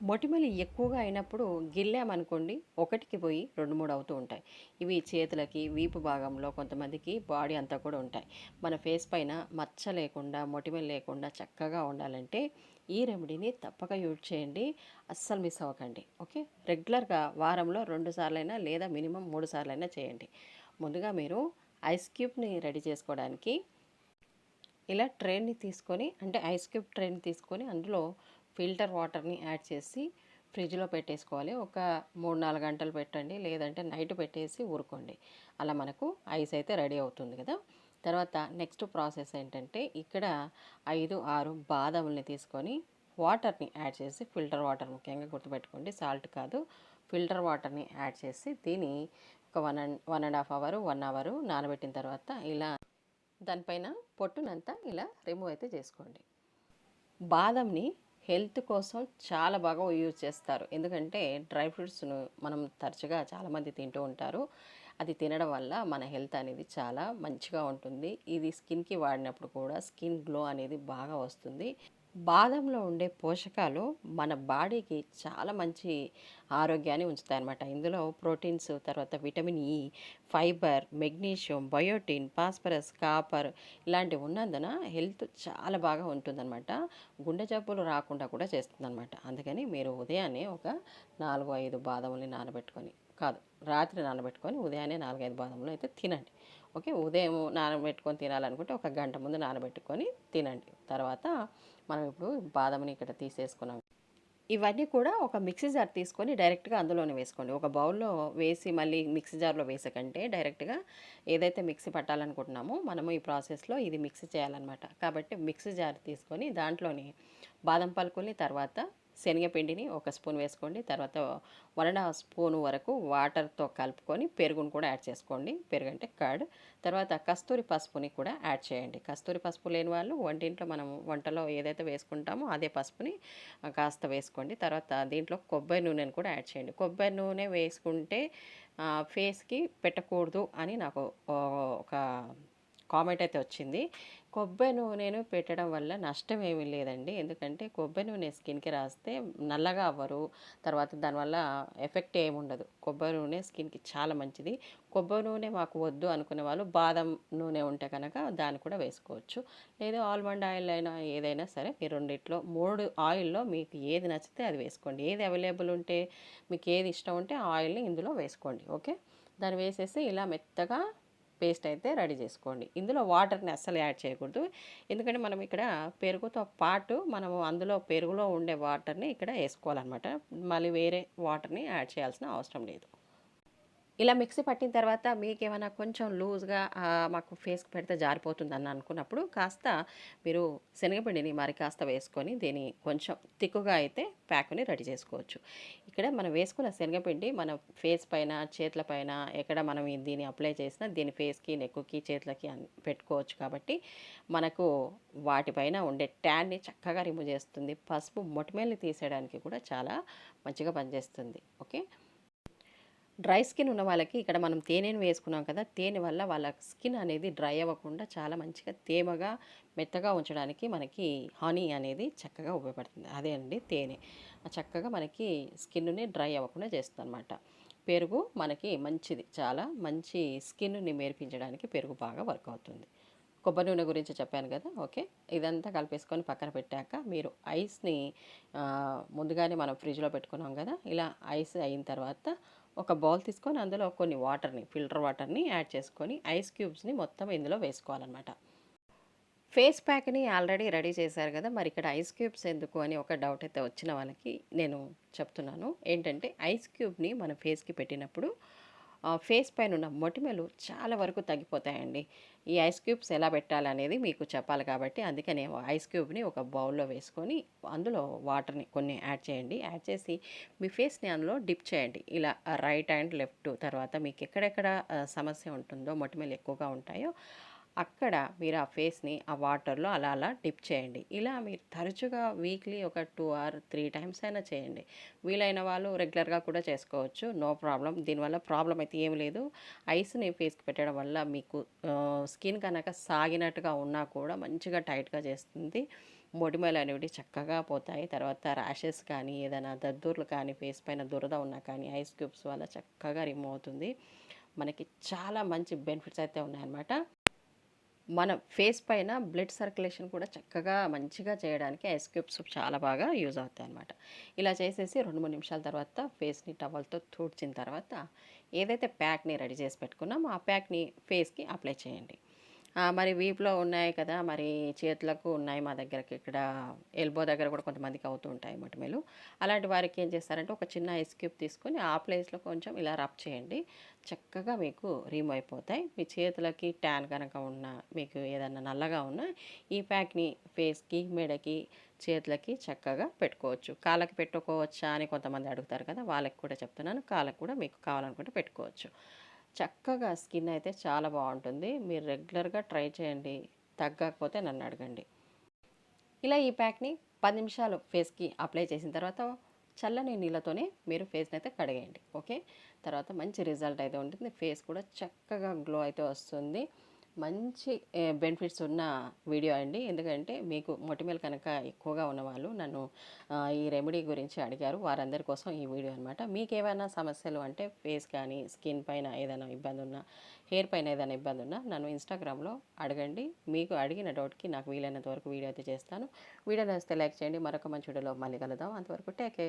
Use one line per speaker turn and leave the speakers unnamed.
మొటిమలు ఎక్కువగా అయినప్పుడు గిల్లామనుకోండి ఒకటికి పోయి రెండు మూడు అవుతూ ఉంటాయి. ఇవి చేతులకి వీపు భాగంలో కొంతమందికి బాడీ అంతా కూడా ఉంటాయి. మన ఫేస్ పైన మచ్చ లేకుండా మొటిమలు లేకుండా చక్కగా ఉండాలంటే ఈ రెమెడీని తప్పక యూజ్ చేయండి. అస్సలు మిస్ అవ్వకండి. ఓకే? రెగ్యులర్గా వారంలో రెండు సార్లైనా లేదా మినిమం మూడు సార్లైనా చేయండి. ముందుగా మీరు ఐస్ క్యూబ్ని రెడీ చేసుకోవడానికి ఇలా ట్రైన్ని తీసుకొని అంటే ఐస్ క్యూబ్ ట్రైన్ తీసుకొని అందులో ఫిల్టర్ వాటర్ని యాడ్ చేసి ఫ్రిడ్జ్లో పెట్టేసుకోవాలి. ఒక మూడు నాలుగు గంటలు పెట్టండి. లేదంటే నైట్ పెట్టేసి ఊరుకోండి. అలా మనకు ఐస్ అయితే రెడీ అవుతుంది కదా! తర్వాత నెక్స్ట్ ప్రాసెస్ ఏంటంటే ఇక్కడ ఐదు ఆరు బాదాముల్ని తీసుకొని వాటర్ని యాడ్ చేసి ఫిల్టర్ వాటర్ ముఖ్యంగా గుర్తుపెట్టుకోండి. సాల్ట్ కాదు. ఫిల్టర్ వాటర్ని యాడ్ చేసి దీన్ని ఒక one and one and half hour one hour నానబెట్టిన తర్వాత ఇలా దానిపైన పొట్టునంతా ఇలా రిమూవ్ అయితే చేసుకోండి. బాదంని హెల్త్ కోసం చాలా బాగా యూజ్ చేస్తారు. ఎందుకంటే డ్రై ఫ్రూట్స్ను మనం తరచుగా చాలామంది తింటూ ఉంటారు. అది తినడం వల్ల మన హెల్త్ అనేది చాలా మంచిగా ఉంటుంది. ఇది స్కిన్కి వాడినప్పుడు కూడా స్కిన్ గ్లో అనేది బాగా వస్తుంది. బాదంలో ఉండే పోషకాలు మన బాడీకి చాలా మంచి ఆరోగ్యాన్ని ఉంచుతాయి అన్నమాట ఇందులో ప్రోటీన్స్ తర్వాత vitamin E fiber magnesium biotin phosphorus copper ఇలాంటివి ఉన్నందున హెల్త్ చాలా బాగా ఉంటుందన్నమాట. గుండె జబ్బులు రాకుండా కూడా చేస్తుందన్నమాట. అందుకని మీరు ఉదయాన్నే ఒక నాలుగు ఐదు బాదముల్ని నానబెట్టుకొని కాదు రాత్రి నానబెట్టుకొని ఉదయాన్నే నాలుగైదు బాదములు అయితే తినండి. ఓకే ఉదయం నానబెట్టుకొని తినాలనుకుంటే ఒక గంట ముందు నానబెట్టుకొని తినండి. తర్వాత మనం ఇప్పుడు బాదంని ఇక్కడ తీసేసుకున్నాం. ఇవన్నీ కూడా ఒక మిక్సీ జార్ తీసుకొని డైరెక్ట్గా అందులోనే వేసుకోండి. ఒక బౌల్లో వేసి మళ్ళీ మిక్సీ జార్లో వేసకంటే డైరెక్ట్గా ఏదైతే మిక్సీ పట్టాలనుకుంటున్నామో మనము ఈ ప్రాసెస్లో ఇది మిక్సీ చేయాలన్నమాట. కాబట్టి మిక్సీ జార్ తీసుకొని దాంట్లోని బాదం పలుకుల్ని తర్వాత శనగపిండిని ఒక స్పూన్ వేసుకోండి. తర్వాత వన్ అండ్ హాఫ్ స్పూన్ వరకు వాటర్తో కలుపుకొని పెరుగును కూడా యాడ్ చేసుకోండి. పెరుగు అంటే కర్డ్. తర్వాత కస్తూరి పసుపుని కూడా యాడ్ చేయండి. కస్తూరి పసుపు లేని వాళ్ళు వంటింట్లో మనం వంటలో ఏదైతే వేసుకుంటామో అదే పసుపుని కాస్త వేసుకోండి. తర్వాత దీంట్లో కొబ్బరి నూనెను కూడా యాడ్ చేయండి. కొబ్బరి నూనె వేసుకుంటే ఫేస్కి పెట్టకూడదు అని నాకు ఒక కామెంట్ అయితే వచ్చింది. కొబ్బరి నూనెను పెట్టడం వల్ల నష్టం ఏమీ లేదండి. ఎందుకంటే కొబ్బరి నూనె స్కిన్కి రాస్తే నల్లగా అవ్వరు. తర్వాత దానివల్ల ఎఫెక్ట్ ఏమి ఉండదు. కొబ్బరి నూనె స్కిన్కి చాలా మంచిది. కొబ్బరి నూనె మాకు వద్దు అనుకునే వాళ్ళు బాదం నూనె ఉంటే కనుక దాన్ని కూడా వేసుకోవచ్చు. లేదా ఆల్మండ్ ఆయిల్ అయినా ఏదైనా సరే మీ రెండిట్లో మూడు ఆయిల్లో మీకు ఏది నచ్చితే అది వేసుకోండి. ఏది అవైలబుల్ ఉంటే మీకు ఏది ఇష్టం ఉంటే ఆయిల్ని ఇందులో వేసుకోండి. ఓకే? దాన్ని వేసేసి ఇలా మెత్తగా పేస్ట్ అయితే రెడీ చేసుకోండి. ఇందులో వాటర్ని అస్సలు యాడ్ చేయకూడదు. ఎందుకంటే మనం ఇక్కడ పెరుగుతో పాటు మనము అందులో పెరుగులో ఉండే వాటర్ని ఇక్కడ వేసుకోవాలన్నమాట. మళ్ళీ వేరే వాటర్ని యాడ్ చేయాల్సిన అవసరం లేదు. ఇలా మిక్సీ పట్టిన తర్వాత మీకు ఏమైనా కొంచెం లూజ్గా మాకు ఫేస్కి పెడితే జారిపోతుంది అని అనుకున్నప్పుడు కాస్త మీరు శనగపిండిని మరి కాస్త వేసుకొని దీన్ని కొంచెం తిక్కుగా అయితే ప్యాక్ని రెడీ చేసుకోవచ్చు. ఇక్కడ మనం వేసుకున్న శనగపిండి మన ఫేస్ పైన చేతుల పైన ఎక్కడ మనం దీన్ని అప్లై చేసినా దీని ఫేస్కి నెక్కుకి చేతులకి అన్- పెట్టుకోవచ్చు కాబట్టి మనకు వాటిపైన ఉండే ట్యాన్ని చక్కగా రిమూవ్ చేస్తుంది. పసుపు మొటిమేల్ని తీసేయడానికి కూడా చాలా మంచిగా పనిచేస్తుంది. ఓకే? డ్రై స్కిన్ ఉన్న వాళ్ళకి ఇక్కడ మనం తేనెను వేసుకున్నాం కదా తేనె వల్ల వాళ్ళ స్కిన్ అనేది డ్రై అవ్వకుండా చాలా మంచిగా తేమగా మెత్తగా ఉంచడానికి మనకి హనీ అనేది చక్కగా ఉపయోగపడుతుంది. అదే అండి తేనె. చక్కగా మనకి స్కిన్ని డ్రై అవ్వకుండా చేస్తుంది అనమాట పెరుగు మనకి మంచిది చాలా మంచి స్కిన్ని మేర్పించడానికి పెరుగు బాగా వర్క్ అవుతుంది. కొబ్బరి నూనె గురించి చెప్పాను కదా ఓకే. ఇదంతా కలిపేసుకొని పక్కన పెట్టాక మీరు ఐస్ని ముందుగానే మనం ఫ్రిడ్జ్లో పెట్టుకున్నాం కదా ఇలా ఐస్ అయిన తర్వాత ఒక బౌల్ తీసుకొని అందులో కొన్ని వాటర్ని ఫిల్టర్ వాటర్ని యాడ్ చేసుకొని ఐస్ క్యూబ్స్ని మొత్తం ఇందులో వేసుకోవాలన్నమాట. ఫేస్ ప్యాక్ని ఆల్రెడీ రెడీ చేశారు కదా మరి ఇక్కడ ఐస్ క్యూబ్స్ ఎందుకు అని ఒక డౌట్ అయితే వచ్చిన వాళ్ళకి నేను చెప్తున్నాను. ఏంటంటే ఐస్ క్యూబ్ని మన ఫేస్కి పెట్టినప్పుడు ఫేస్ పైన ఉన్న మొటిమలు చాలా వరకు తగ్గిపోతాయండి. ఈ ఐస్ క్యూబ్స్ ఎలా పెట్టాలనేది మీకు చెప్పాలి కాబట్టి అందుకనే ఐస్ క్యూబ్ని ఒక బౌల్లో వేసుకొని అందులో వాటర్ని కొన్ని యాడ్ చేయండి. యాడ్ చేసి మీ ఫేస్ని అందులో డిప్ చేయండి. ఇలా రైట్ అండ్ లెఫ్ట్ తర్వాత మీకు ఎక్కడెక్కడ సమస్య ఉంటుందో మొటిమలు ఎక్కువగా ఉంటాయో అక్కడ మీరు ఆ ఫేస్ని ఆ వాటర్లో అలా అలా డిప్ చేయండి. ఇలా మీరు తరచుగా వీక్లీ ఒక టూ ఆర్ త్రీ టైమ్స్ అయినా చేయండి. వీలైన వాళ్ళు రెగ్యులర్గా కూడా చేసుకోవచ్చు. నో ప్రాబ్లం దీనివల్ల ప్రాబ్లం అయితే ఏం లేదు. ఐస్ని ఫేస్కి పెట్టడం వల్ల మీకు స్కిన్ కనుక సాగినట్టుగా ఉన్నా కూడా మంచిగా టైట్గా చేస్తుంది. మొటిమలు అనేవి చక్కగా పోతాయి. తర్వాత ర్యాషెస్ కానీ ఏదైనా దద్దుర్లు కానీ ఫేస్ పైన దురద ఉన్నా కానీ ఐస్ క్యూబ్స్ వల్ల చక్కగా రిమూవ్ అవుతుంది. మనకి చాలా మంచి బెనిఫిట్స్ అయితే ఉన్నాయన్నమాట. మన ఫేస్ పైన బ్లడ్ సర్క్యులేషన్ కూడా చక్కగా మంచిగా చేయడానికి ఐస్ క్యూబ్స్ చాలా బాగా యూజ్ అవుతాయి అన్నమాట ఇలా చేసేసి రెండు మూడు నిమిషాల తర్వాత ఫేస్ని టవల్తో తుడిచిన తర్వాత ఏదైతే ప్యాక్ని రెడీ చేసి పెట్టుకున్నామో ఆ ప్యాక్ని ఫేస్కి అప్లై చేయండి. మరి వీపులో ఉన్నాయి కదా మరి చేతులకు ఉన్నాయి మా దగ్గరకి. ఇక్కడ ఎల్బో దగ్గర కూడా కొంతమందికి అవుతూ ఉంటాయి మొటిమలు. అలాంటి వారికి ఏం చేస్తారంటే ఒక చిన్న ఐస్ క్యూబ్ తీసుకొని ఆ ప్లేస్లో కొంచెం ఇలా రబ్ చేయండి. చక్కగా మీకు రిమూవ్ అయిపోతాయి. మీ చేతులకి ట్యాన్ కనుక ఉన్నా మీకు ఏదన్నా నల్లగా ఉన్నా ఈ ప్యాక్ని ఫేస్కి మెడకి చేతులకి చక్కగా పెట్టుకోవచ్చు. కాళ్ళకి పెట్టుకోవచ్చా అని కొంతమంది అడుగుతారు కదా వాళ్ళకి కూడా చెప్తున్నాను. కాళ్ళకి కూడా మీకు కావాలనుకుంటే పెట్టుకోవచ్చు. చక్కగా స్కిన్ అయితే చాలా బాగుంటుంది. మీరు రెగ్యులర్గా ట్రై చేయండి. తగ్గకపోతే నన్ను అడగండి. ఇలా ఈ ప్యాక్ని పది నిమిషాలు ఫేస్కి అప్లై చేసిన తర్వాత చల్లని నీళ్ళతోనే మీరు ఫేస్ని అయితే కడిగేయండి. ఓకే? తర్వాత మంచి రిజల్ట్ అయితే ఉంటుంది. ఫేస్ కూడా చక్కగా గ్లో అయితే వస్తుంది. మంచి బెనిఫిట్స్ ఉన్న వీడియో అండి. ఎందుకంటే మీకు మొటిమలు కనుక ఎక్కువగా ఉన్నవాళ్ళు నన్ను ఈ రెమెడీ గురించి అడిగారు. వారందరి కోసం ఈ వీడియో అనమాట మీకు ఏమైనా సమస్యలు అంటే ఫేస్ కానీ స్కిన్ పైన ఏదైనా ఇబ్బంది ఉన్నా హెయిర్ పైన ఏదైనా ఇబ్బంది ఉన్నా నన్ను ఇన్స్టాగ్రామ్లో అడగండి. మీకు అడిగిన డౌట్కి నాకు వీలైనంత వరకు వీడియో అయితే చేస్తాను. వీడియో నచ్చితే లైక్ చేయండి. మరొక మంచి వీడియోలో మళ్ళీ కలుద్దాం. అంతవరకు టేక్ కేర్